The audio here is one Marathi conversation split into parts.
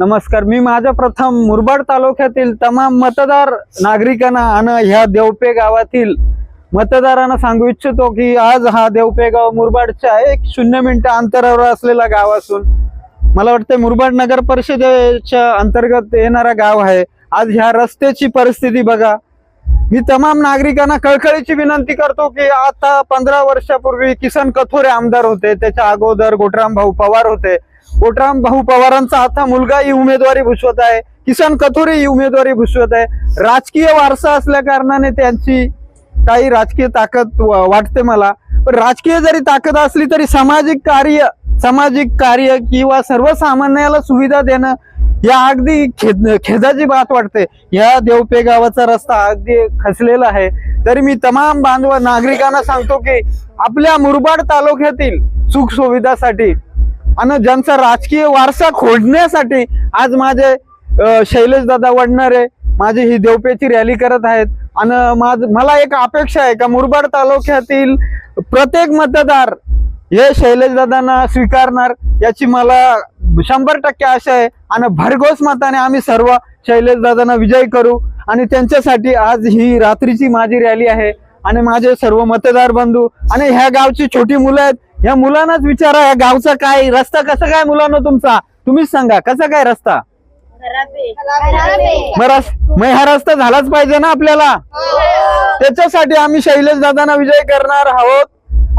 नमस्कार मी माझ्या प्रथम मुरबाड तालुक्यातील तमाम मतदार नागरिकांना आणि ह्या देवपे गावातील मतदारांना सांगू इच्छितो की आज हा देवपे गाव मुरबाडच्या एक शून्य मिनिट अंतरावर असलेला गाव असून मला वाटतं मुरबाड नगर परिषदेच्या अंतर्गत येणारा गाव आहे. आज ह्या रस्त्याची परिस्थिती बघा. मी तमाम नागरिकांना कळकळीची विनंती करतो की आता पंधरा वर्षापूर्वी किसन कथोरे आमदार होते. त्याच्या अगोदर गोटराम भाऊ पवार होते. कोटराम भाऊ पवारांचा आता मुलगा ही उमेदवारी भूषवत आहे. किसन कथोरे ही उमेदवारी भूषवत आहे. राजकीय वारसा असल्या कारणाने त्यांची काही राजकीय ताकद वा- वाटते मला. पण राजकीय जरी ताकद असली तरी सामाजिक कार्य सामाजिक कार्य किंवा सर्वसामान्याला सुविधा देणं या अगदी खेद खेदाची बात वाटते. या देवपे गावाचा रस्ता अगदी खचलेला आहे. तरी मी तमाम बांधव नागरिकांना सांगतो की आपल्या मुरबाड तालुक्यातील सुख सुविधासाठी आणि ज्यांचा राजकीय वारसा खोडण्यासाठी आज माझे शैलेश दादा वडणारे माझी ही देवपेची रॅली करत आहेत. आणि माझ मला एक अपेक्षा आहे का मुरबाड तालुक्यातील प्रत्येक मतदार हे शैलेश दादांना स्वीकारणार याची मला शंभर टक्के आशा आहे. आणि भरघोस मताने आम्ही सर्व शैलेश दादांना विजय करू. आणि त्यांच्यासाठी आज ही रात्रीची माझी रॅली आहे. आणि माझे सर्व मतदार बंधू आणि ह्या गावची छोटी मुलं आहेत या मुलांनाच विचारा या गावचा काय रस्ता कसा काय मुलांना तुमचा? तुम्हीच सांगा कसा काय रस्ता? मग हा रस्ता झालाच पाहिजे ना आपल्याला? त्याच्यासाठी आम्ही शैलेश दादांना विजय करणार आहोत.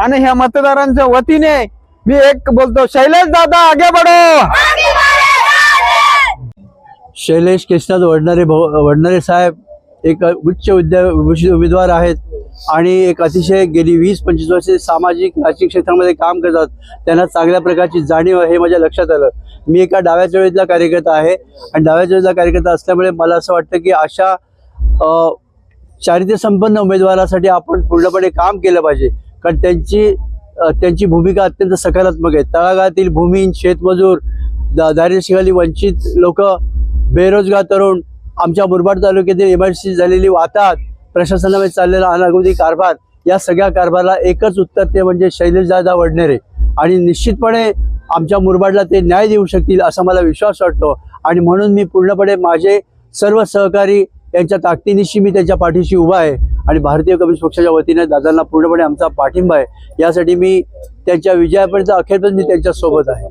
आणि ह्या मतदारांच्या वतीने मी एक बोलतो शैलेश दादा आगे बडो शैलेश केशनाथ वडणारे भाऊ वडणारे साहेब एक उच्च विद्या उमेदवार आहेत. आणि एक अतिशय गेली वीस पंचवीस वर्षे सामाजिक राजकीय क्षेत्रामध्ये काम करतात त्यांना चांगल्या प्रकारची जाणीव आहे हे माझ्या लक्षात आलं. मी एका डाव्या चळवळीतला कार्यकर्ता आहे आणि डाव्या चळवळीतला कार्यकर्ता असल्यामुळे मला असं वाटतं की अशा चारित्र्यसंपन्न उमेदवारासाठी आपण पूर्णपणे काम केलं पाहिजे. कारण त्यांची त्यांची भूमिका अत्यंत सकारात्मक आहे. तळागाळातील भूमीन शेतमजूर दा दारिद्र्यशिखाली वंचित लोक बेरोजगार तरुण आमच्या मुरबाड तालुक्यातील इमर्जन्सी झालेली वाहतात प्रशासनामध्ये चाललेला अनागोदी कारभार या सगळ्या कारभाराला एकच उत्तर ते म्हणजे शैलेशदादा वडनेरे. आणि निश्चितपणे आमच्या मुरबाडला ते न्याय देऊ शकतील असा मला विश्वास वाटतो. आणि म्हणून मी पूर्णपणे माझे सर्व सहकारी यांच्या ताकदीनिशी मी त्यांच्या पाठीशी उभा आहे. आणि भारतीय कम्युनिस्ट पक्षाच्या वतीने दादांना पूर्णपणे आमचा पाठिंबा आहे. यासाठी मी त्यांच्या विजयापर्यंत अखेरपर्यंत मी त्यांच्यासोबत आहे.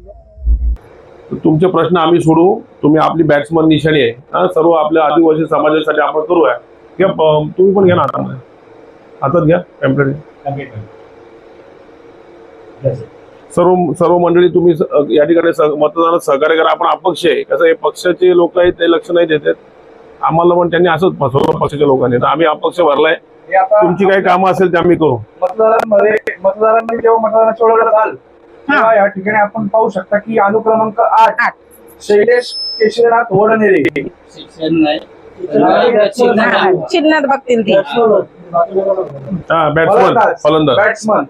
तुमचे प्रश्न आम्ही सोडू. तुम्ही आपली बॅट्समन निशाणी आहे. सर्व आपल्या आदिवासी समाजासाठी आपण करूया. प- तुम्ही पण घ्या ना हातामध्ये हातात घ्या टेंपररी सर्व सर्व मंडळी तुम्ही या ठिकाणी मतदानात सहकार्य करा. आपण अपक्ष आहे. कसं आहे पक्षाचे लोक आहेत ते लक्ष नाही देतात आम्हाला पण त्यांनी असंच फसवलं पक्षाच्या लोकांनी. तर आम्ही अपक्ष भरलाय. हे आता तुमची काही कामं असेल ते आम्ही करू. मतदारांमध्ये मतदारांनी जेव्हा मतदानाची ओळख घाल तेव्हा या ठिकाणी आपण पाहू शकता की अनुक्रमांक आठ शैलेश केशरनाथ वडनेरे. चिन्हात. बघतील ती. हा बॅट्समन फलंदाज. बॅट्समन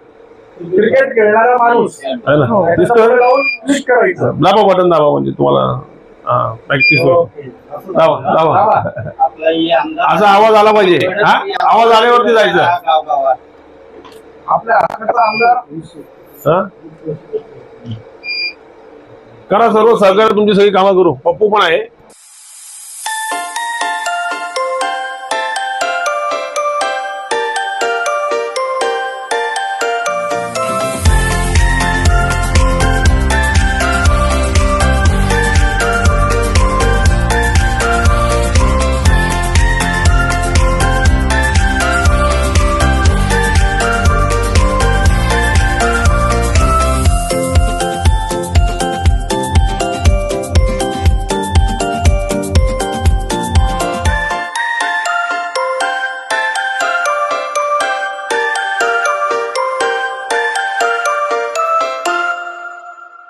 क्रिकेट खेळणारा माणूस. आहे ना? त्याच्यावर दिसतोय लावून क्लिक करायचं. दाबा बटन दाबा म्हणजे तुम्हाला हा प्रॅक्टिस दाबा दाबा. असा आवाज आला पाहिजे. हा? आवाज आल्यावरती जायचं. आपल्या हक्काचा आमदार हा? करा सर्व सहकार्य तुमची सगळी कामं करू. पप्पू पण आहे.